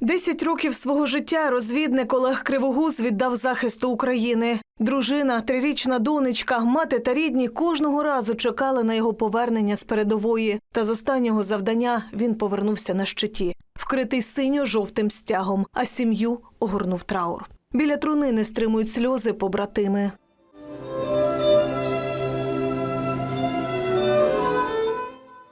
Десять років свого життя розвідник Олег Кривогуз віддав захисту України. Дружина, трирічна донечка, мати та рідні кожного разу чекали на його повернення з передової. Та з останнього завдання він повернувся на щиті, вкритий синьо-жовтим стягом, а сім'ю огорнув траур. Біля труни не стримують сльози побратими.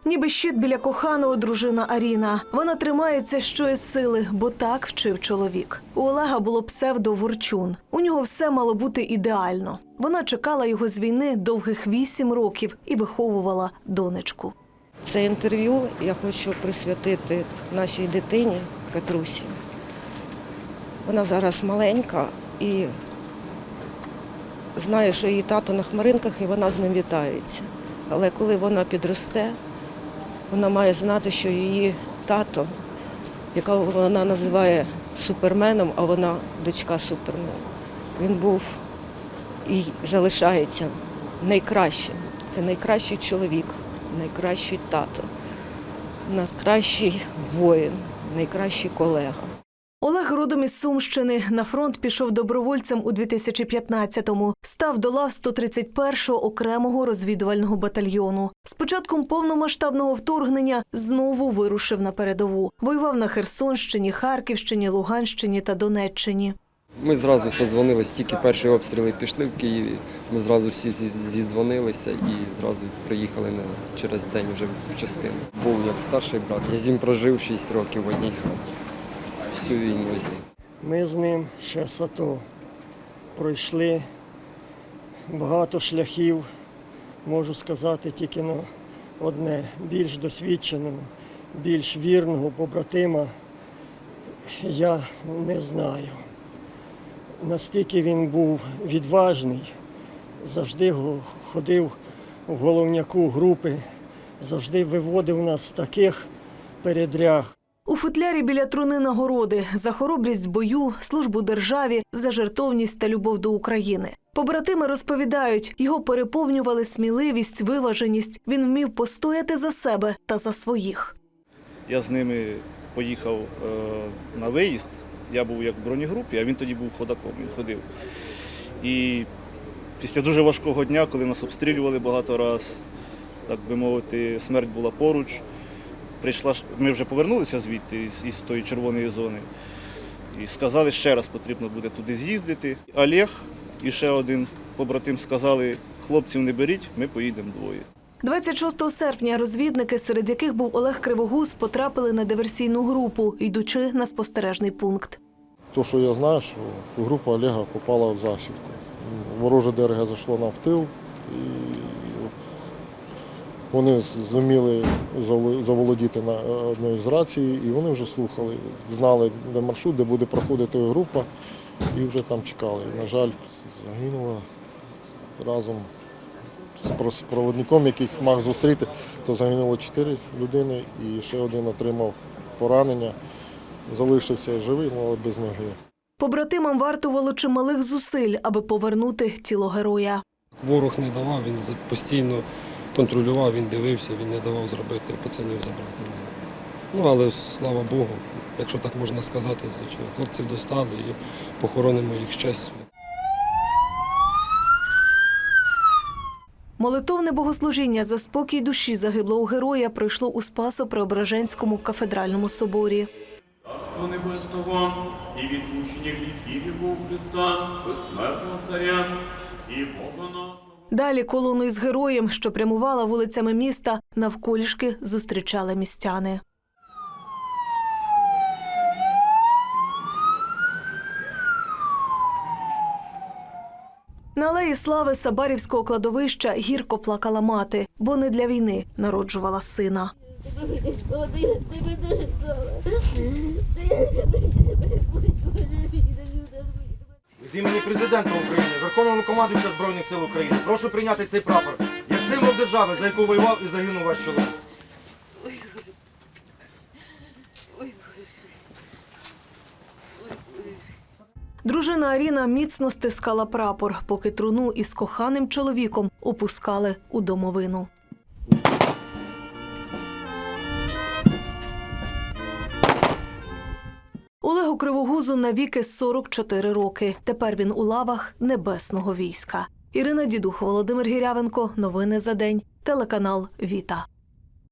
Ніби щит біля коханого дружина Аріна. Вона тримається щоіз сили, бо так вчив чоловік. У Олега було псевдо Ворчун. У нього все мало бути ідеально. Вона чекала його з війни довгих вісім років і виховувала донечку. Це інтерв'ю я хочу присвятити нашій дитині Катрусі. Вона зараз маленька і знає, що її тато на хмаринках і вона з ним вітається. Але коли вона підросте, вона має знати, що її тато, яка вона називає суперменом, а вона дочка супермена, він був і залишається найкращим. Це найкращий чоловік, найкращий тато, найкращий воїн, найкращий колега. Олег родом із Сумщини на фронт пішов добровольцем у 2015-му. Став до лав 131-го окремого розвідувального батальйону. З початком повномасштабного вторгнення знову вирушив на передову. Воював на Херсонщині, Харківщині, Луганщині та Донеччині. Ми зразу созвонились, тільки перші обстріли пішли в Києві. Ми зразу всі зі- зідзвонилися і зразу приїхали на, через день вже в частину. Був як старший брат. Я з ним прожив 6 років в одній хаті. Вс- Всю війну з ним. Ми з ним ще з АТО пройшли багато шляхів, можу сказати тільки на одне, більш досвідченого, більш вірного побратима я не знаю. Настільки він був відважний, завжди ходив в головняку групи, завжди виводив нас з таких передряг. У футлярі біля труни нагороди за хоробрість бою, службу державі, за жертовність та любов до України. Побратими розповідають, його переповнювали сміливість, виваженість. Він вмів постояти за себе та за своїх. Я з ними поїхав е, на виїзд. Я був як в бронегрупі, а він тоді був ходаком, він ходив. І після дуже важкого дня, коли нас обстрілювали багато раз, так би мовити, смерть була поруч. Прийшла, ж- ми вже повернулися звідти із, із тої червоної зони. І сказали, ще раз потрібно буде туди з'їздити. Олег і ще один побратим сказали, хлопців не беріть, ми поїдемо двоє. 26 серпня розвідники, серед яких був Олег Кривогуз, потрапили на диверсійну групу, йдучи на спостережний пункт. То, що я знаю, що група Олега попала в засідку. Вороже ДРГ зайшло нам в тил, і вони зуміли заволодіти на одної з рацій, і вони вже слухали, знали, де маршрут, де буде проходити група, і вже там чекали. На жаль, загинула разом з проводником, яких мав зустріти, то загинуло чотири людини, і ще один отримав поранення. Залишився живий, але без ноги. Побратимам вартувало чималих зусиль, аби повернути тіло героя. Ворог не давав, він постійно контролював, він дивився, він не давав зробити пацанів забрати. Ну, але слава Богу, якщо так можна сказати, звичайно, хлопців достали і похоронимо їх з честю. Молитовне богослужіння за спокій душі загиблого героя пройшло у Спасо-Преображенському кафедральному соборі. Царство Небесного і відпущення гріхів його Христа, безсмертного Царя і Бога нашого. Далі колону із героєм, що прямувала вулицями міста, навколішки зустрічали містяни. На алеї слави Сабарівського кладовища гірко плакала мати, бо не для війни народжувала сина. Ти імені президента України, Верховного командуюча Збройних сил України, прошу прийняти цей прапор як символ держави, за яку воював і загинув ваш чоловік. Дружина Аріна міцно стискала прапор, поки труну із коханим чоловіком опускали у домовину. Олегу Кривогузу навіки 44 роки. Тепер він у лавах небесного війська. Ірина Дідух, Володимир Гірявенко. Новини за день. Телеканал Віта.